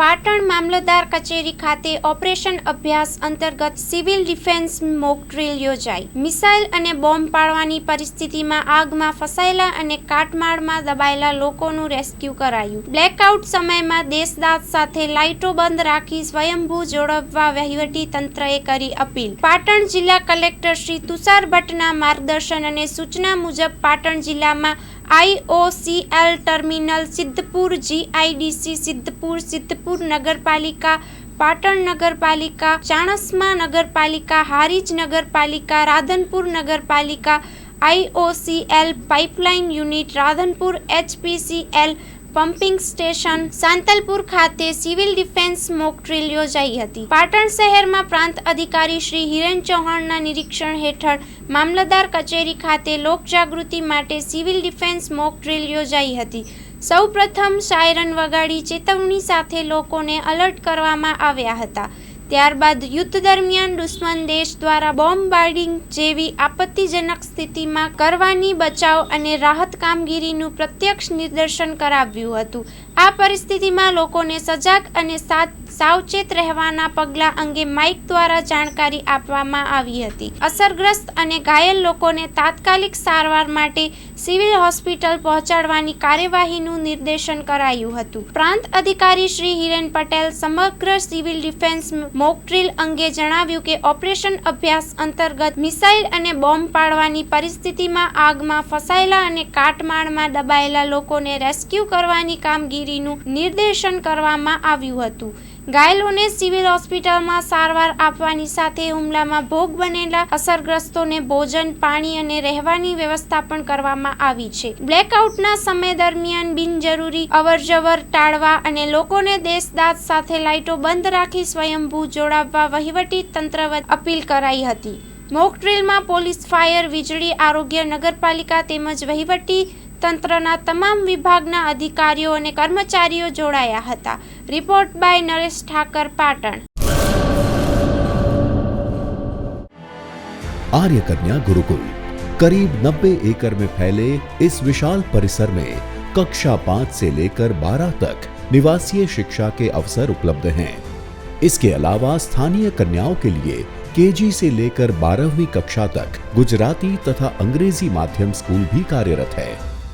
પાટણ મામલતદાર કચેરી ખાતે ઓપરેશન અભ્યાસ અંતર્ગત સિવિલ ડિફેન્સ મોક ડ્રિલ યોજાઈ. મિસાઇલ અને બોમ્બ પાડવાની પરિસ્થિતિમાં આગમાં ફસાયેલા અને કાટમાળમાં દબાયેલા લોકોનું રેસ્ક્યુ કરાયું. બ્લેકઆઉટ સમયમાં દેશદાત સાથે લાઇટો બંધ રાખી સ્વયંભૂ જોડવા વહીવટી તંત્રએ કરી અપીલ. પાટણ જિલ્લા કલેક્ટર શ્રી તુષાર ભટ્ટના માર્ગદર્શન અને સૂચના મુજબ પાટણ જિલ્લામાં IOCL terminal Sidhpur GIDC Sidhpur Sidhpur નગરપાલિકા પાટણ નગરપાલિકા ચાણસ્મા નગરપાલિકા હારીજ નગરપાલિકા રાધનપુર નગરપાલિકા IOCL pipeline unit Radhanpur HPCL pumping station Santalpur ખાતે સિવિલ ડિફેન્સ મોક ડ્રિલ યોજાઈ હતી. પાટણ શહેરમાં પ્રાંત અધિકારી શ્રી હિરેન ચૌહાણના નિરીક્ષણ હેઠળ મામલતદાર કચેરી ખાતે લોકજાગૃતિ માટે સિવિલ ડિફેન્સ મોક ડ્રિલ યોજાઈ હતી. સૌપ્રથમ સાયરન વગાડી ચેતવણી સાથે લોકોને અલર્ટ કરવામાં આવ્યા હતા. ત્યારબાદ યુદ્ધ દરમિયાન દુશ્મન દેશ દ્વારા બોમ્બાર્ડિંગ જેવી આપત્તિજનક સ્થિતિમાં કરવાની બચાવ અને રાહત કામગીરીનું પ્રત્યક્ષ નિદર્શન કરાવ્યું હતું. આ પરિસ્થિતિમાં લોકોને સજાગ અને સાવચેત રહેવાના પગલાં અંગે માઇક દ્વારા જાણકારી આપવામાં આવી હતી. અસરગ્રસ્ત અને ઘાયલ લોકોને તાત્કાલિક સારવાર માટે સિવિલ હોસ્પિટલ પહોંચાડવાની કાર્યવાહીનું નિર્દેશન કરાયું હતું. પ્રાંત અધિકારી શ્રી હિરેન પટેલ સમગ્ર સિવિલ ડિફેન્સ મોક ડ્રીલ અંગે જણાવ્યું કે ઓપરેશન અભ્યાસ અંતર્ગત મિસાઇલ અને બોમ્બ પાડવાની પરિસ્થિતિમાં આગમાં ફસાયેલા અને કાટમાળમાં દબાયેલા લોકોને રેસ્ક્યુ કરવાની કામગીરીનું નિર્દેશન કરવામાં આવ્યું હતું. ઘાયલોને સિવિલ હોસ્પિટલમાં સારવાર આપવાની સાથે હુમલામાં ભોગ બનેલા અસરગ્રસ્તોને ભોજન, પાણી અને રહેવાની વ્યવસ્થા પણ કરવામાં આવી છે. બ્લેકઆઉટના સમય દરમિયાન બિનજરૂરી અવરજવર, ટાળવા અને લોકોને દેશદાત સાથે લાઇટો બંધ રાખી સ્વયંભૂ જોડાવવા વહીવટી તંત્ર અપીલ કરાઈ હતી. મોક ડ્રીલમાં પોલીસ, ફાયર, વીજળી, આરોગ્ય, નગરપાલિકા તેમજ વહીવટી તંત્રના તમામ વિભાગના અધિકારીઓ અને કર્મચારીઓ જોડાયા હતા. રિપોર્ટ બાય નરેશ ઠાકર પાટણ आर्य कन्या गुरुकुल करीब 90 एकड़ में फैले इस विशाल परिसर में कक्षा पाँच से लेकर बारह तक निवासीय शिक्षा के अवसर उपलब्ध हैं इसके अलावा स्थानीय कन्याओं के लिए केजी से लेकर बारहवीं कक्षा तक गुजराती तथा अंग्रेजी माध्यम स्कूल भी कार्यरत है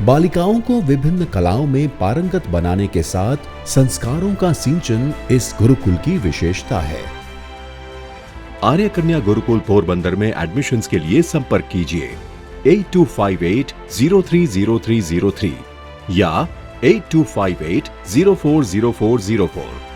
बालिकाओं को विभिन्न कलाओं में पारंगत बनाने के साथ संस्कारों का सिंचन इस गुरुकुल की विशेषता है। आर्य कन्या गुरुकुल पोरबंदर में एडमिशन के लिए संपर्क कीजिए। 8258030303 या 8258040404